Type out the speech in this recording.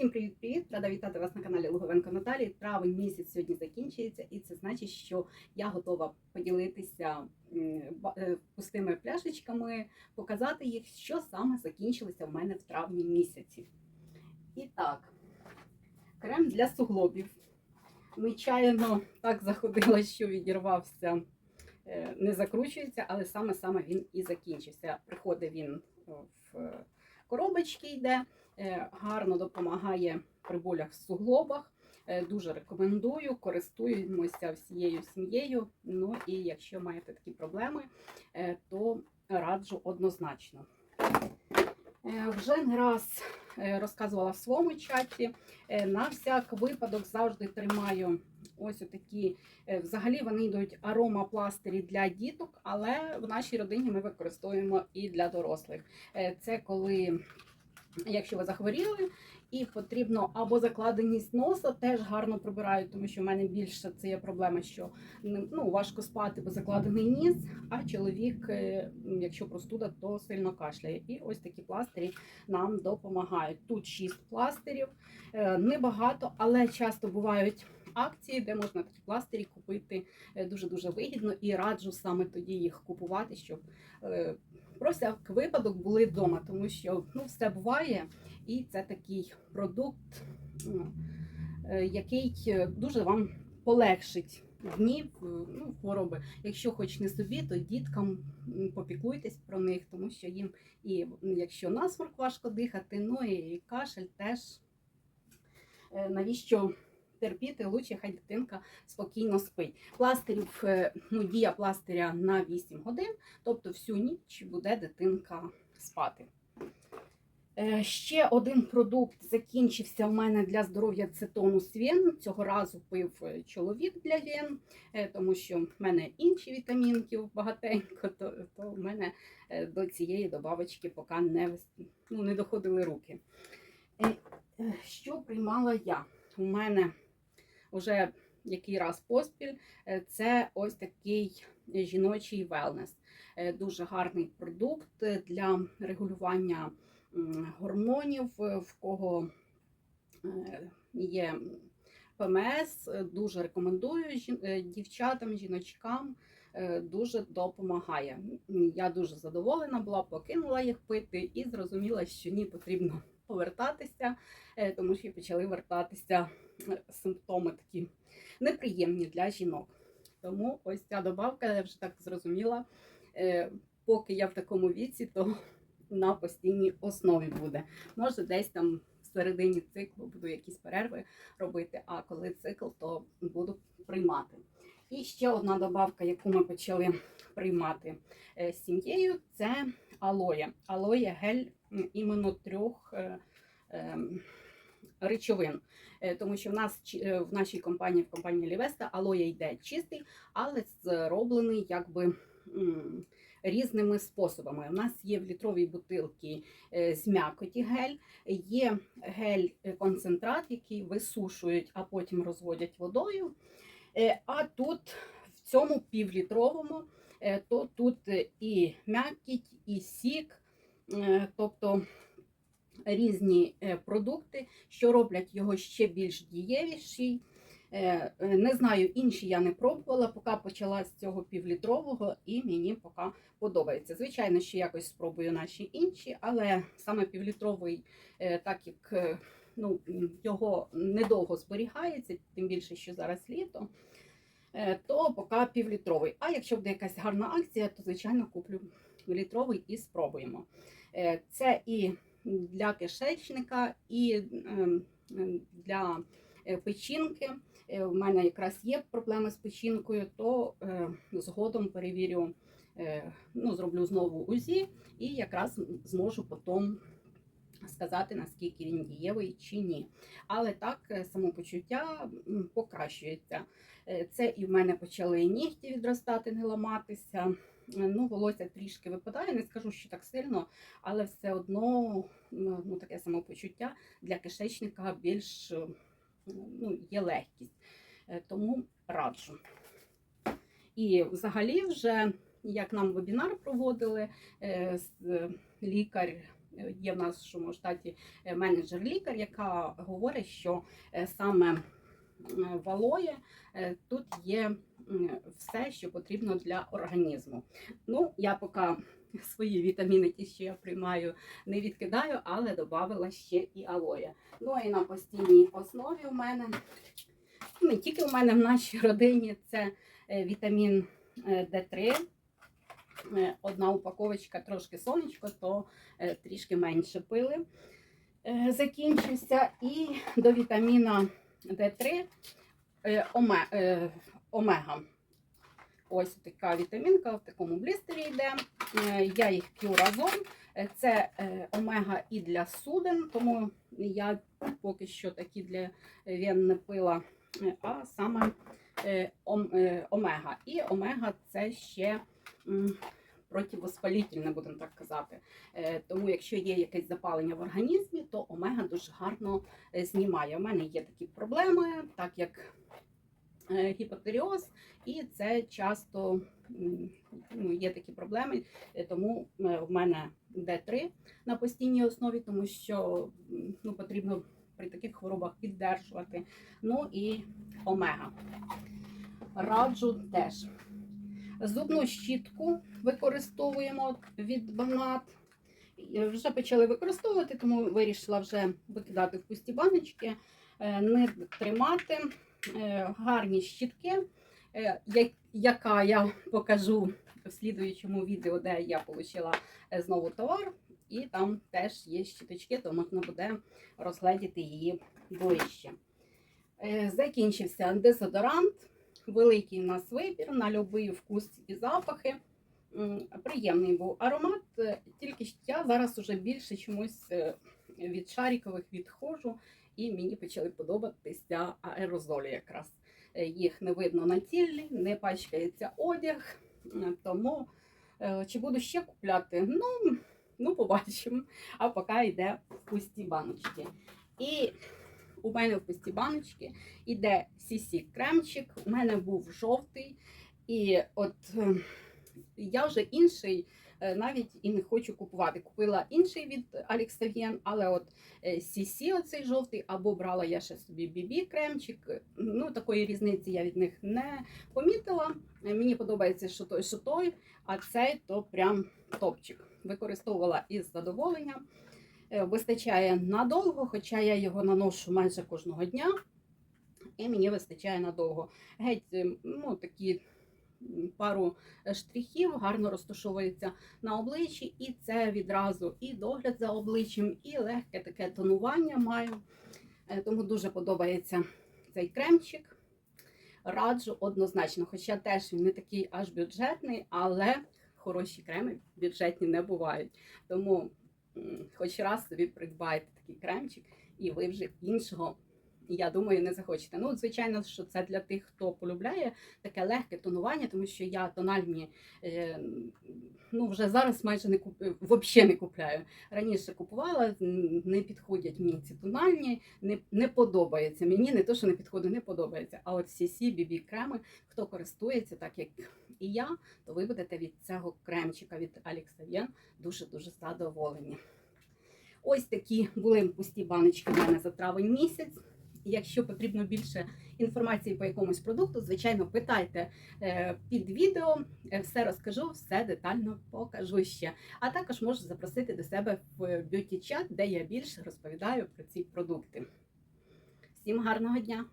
Всім привіт-привіт! Рада вітати вас на каналі Луговенко Наталі. Травень місяць сьогодні закінчується, і це значить, що я готова поділитися е, пустими пляшечками, показати їх, що саме закінчилося в мене в травні місяці. І так, крем для суглобів. Нечаянно так заходила, що відірвався, е, не закручується, але саме-саме він і закінчився. Приходить він в коробочки йде, гарно допомагає при болях в суглобах. Е, Дуже рекомендую, користуємося всією сім'єю. Ну і якщо маєте такі проблеми, е, то раджу однозначно. Е, Вже не раз е, розказувала в своєму чаті. Е, На всяк випадок завжди тримаю ось такі. Взагалі вони йдуть аромапластирі для діток, але в нашій родині ми використовуємо і для дорослих. Е, Це коли, якщо ви захворіли, і потрібно або закладеність носа теж гарно прибирають, тому що в мене більше це є проблема, що ну, важко спати, бо закладений ніс, а чоловік, е, якщо простуда, то сильно кашляє. І ось такі пластирі нам допомагають. Тут 6 пластирів, е, небагато, але часто бувають акції, де можна такі пластирі купити е, дуже-дуже вигідно і раджу саме тоді їх купувати, щоб про всяк випадок були вдома, тому що ну, все буває, і це такий продукт, ну, е, який е, дуже вам полегшить дні е, ну, хвороби. Якщо хоч не собі, то діткам м, попіклуйтесь про них, тому що їм і якщо насморк важко дихати, ну і кашель теж. Навіщо терпіти? Лучше хай дитинка спокійно спить. Пластирів, е, ну, дія пластиря на 8 годин, тобто всю ніч буде дитинка спати. Е, Ще один продукт закінчився у мене для здоров'я це тонус вен. Цього разу пив е, чоловік для вен, тому що в мене інші вітамінки багатенько, то, то в мене до цієї добавочки поки не, ну, не доходили руки. Що приймала я? У мене вже який раз поспіль е, це ось такий жіночий велнес. Е, Дуже гарний продукт для регулювання гормонів, е, в кого є ПМС. Дуже рекомендую дівчатам, жіночкам. Дуже допомагає. Я дуже задоволена була, покинула їх пити і зрозуміла, що ні, потрібно повертатися, е, тому що почали вертатися е, симптоми такі неприємні для жінок. Тому ось ця добавка, я вже так зрозуміла, е, поки я в такому віці, то на постійній основі буде. Може, десь там в середині циклу буду якісь перерви робити, а коли цикл, то буду приймати. І ще одна добавка, яку ми почали приймати з сім'єю, це алоє. Алоє гель іменно трьох е, ем, речовин. Е, Тому що в нас е, в нашій компанії, в компанії Лівеста, алоє йде чистий, але зроблений якби різними способами. У нас є в літровій бутилці з м'якоті гель, є гель-концентрат, який висушують, а потім розводять водою. А тут в цьому півлітровому, то тут і м'якіть, і сік, тобто різні е, продукти, що роблять його ще більш дієвіший. Е, е, Не знаю, інші я не пробувала, поки почала з цього півлітрового, і мені поки подобається. Звичайно, ще якось спробую наші інші, але саме півлітровий, е, так як е, ну, його недовго зберігається, тим більше, що зараз літо, е, то поки півлітровий. А якщо буде якась гарна акція, то звичайно куплю літровий і спробуємо. Е, Це і для кишечника, і ем, ем, для е, печінки. Е, У мене якраз є проблеми з печінкою, то е, згодом перевірю, е, ну, зроблю знову УЗІ і якраз зможу потім сказати, наскільки він дієвий чи ні. Але так, е, самопочуття покращується. Е, Це і в мене почали нігті відростати, не ламатися. Ну, волосся трішки випадає, не скажу, що так сильно, але все одно ну, таке самопочуття для кишечника більш е, ну, є легкість. Е, Тому раджу. І взагалі, вже як нам вебінар проводили, е, лікар є в нашому штаті менеджер-лікар, яка говорить, що саме в алої е, тут є все, що потрібно для організму. Ну, я поки свої вітаміни, ті, що я приймаю, не відкидаю, але додавала ще і алоє. Ну і на постійній основі у мене, не тільки у мене в нашій родині, це е, вітамін е, Д3. Е, Одна упаковочка трошки сонечко, то трішки менше пили. Закінчився. І до вітаміна Д3 е, оме- е, омега. Ось така вітамінка в такому блістері йде. Е, Я їх п'ю разом. Е, Це е, омега і для суден, тому я поки що такі для вен не пила, а саме ом- омега. І омега це ще противоспалітельне, будемо так казати. Тому, якщо є якесь запалення в організмі, то омега дуже гарно знімає. У мене є такі проблеми, так як гіпотеріоз, і це часто ну, є такі проблеми, е, тому е, в мене Д3 на постійній основі, тому що ну, потрібно при таких хворобах піддержувати. Ну і омега. Раджу теж. Зубну щітку використовуємо від банат. Е, Вже почали використовувати, тому вирішила вже викидати в пусті баночки, е, не тримати. Е, Гарні щітки, е, яка я покажу в слідуючому відео, де я отримала знову товар. І там теж є щіточки, то можна буде розгледіти її ближче. Е, Закінчився дезодорант. Великий у нас вибір на будь-який вкус і запахи. Приємний був аромат, е, тільки я зараз уже більше чомусь е, від шарікових відходжу, і мені почали подобатися аерозолі якраз. Е, Їх не видно на тілі, не пачкається одяг. Е, Тому е, чи буду ще купляти? Ну, ну побачимо. А поки йде в пусті баночки. І у мене в пусті баночки іде CC кремчик. У мене був жовтий. І от я вже інший навіть і не хочу купувати. Купила інший від Аліксавєн, але от е, CC оцей жовтий, або брала я ще собі BB кремчик. Ну, такої різниці я від них не помітила. Е, Мені подобається, що той, що той, а цей то прям топчик. Використовувала із задоволенням. Е, Вистачає надовго, хоча я його наношу майже кожного дня. І мені вистачає надовго. Геть, е, ну, такі пару е, штрихів гарно розташовується на обличчі, і це відразу і догляд за обличчям, і легке таке тонування маю. Е, Тому дуже подобається цей кремчик. Раджу однозначно, хоча теж він не такий аж бюджетний, але хороші креми бюджетні не бувають. Тому хоч раз собі придбайте такий кремчик, і ви вже іншого, я думаю, не захочете. Ну, звичайно, що це для тих, хто полюбляє таке легке тонування, тому що я тональні е, ну, вже зараз майже не куп... взагалі не купляю. Раніше купувала, не підходять мені ці тональні, не, не подобається. Мені не то, що не підходить, не подобається. А от CC, BB креми, хто користується, так як і я, то ви будете від цього кремчика від Аліксавєн дуже-дуже задоволені. Ось такі були пусті баночки в мене за травень місяць. Якщо потрібно більше інформації по якомусь продукту, звичайно, питайте е, під відео, е, все розкажу, все детально покажу ще. А також можу запросити до себе в б'юті чат, де я більше розповідаю про ці продукти. Всім гарного дня!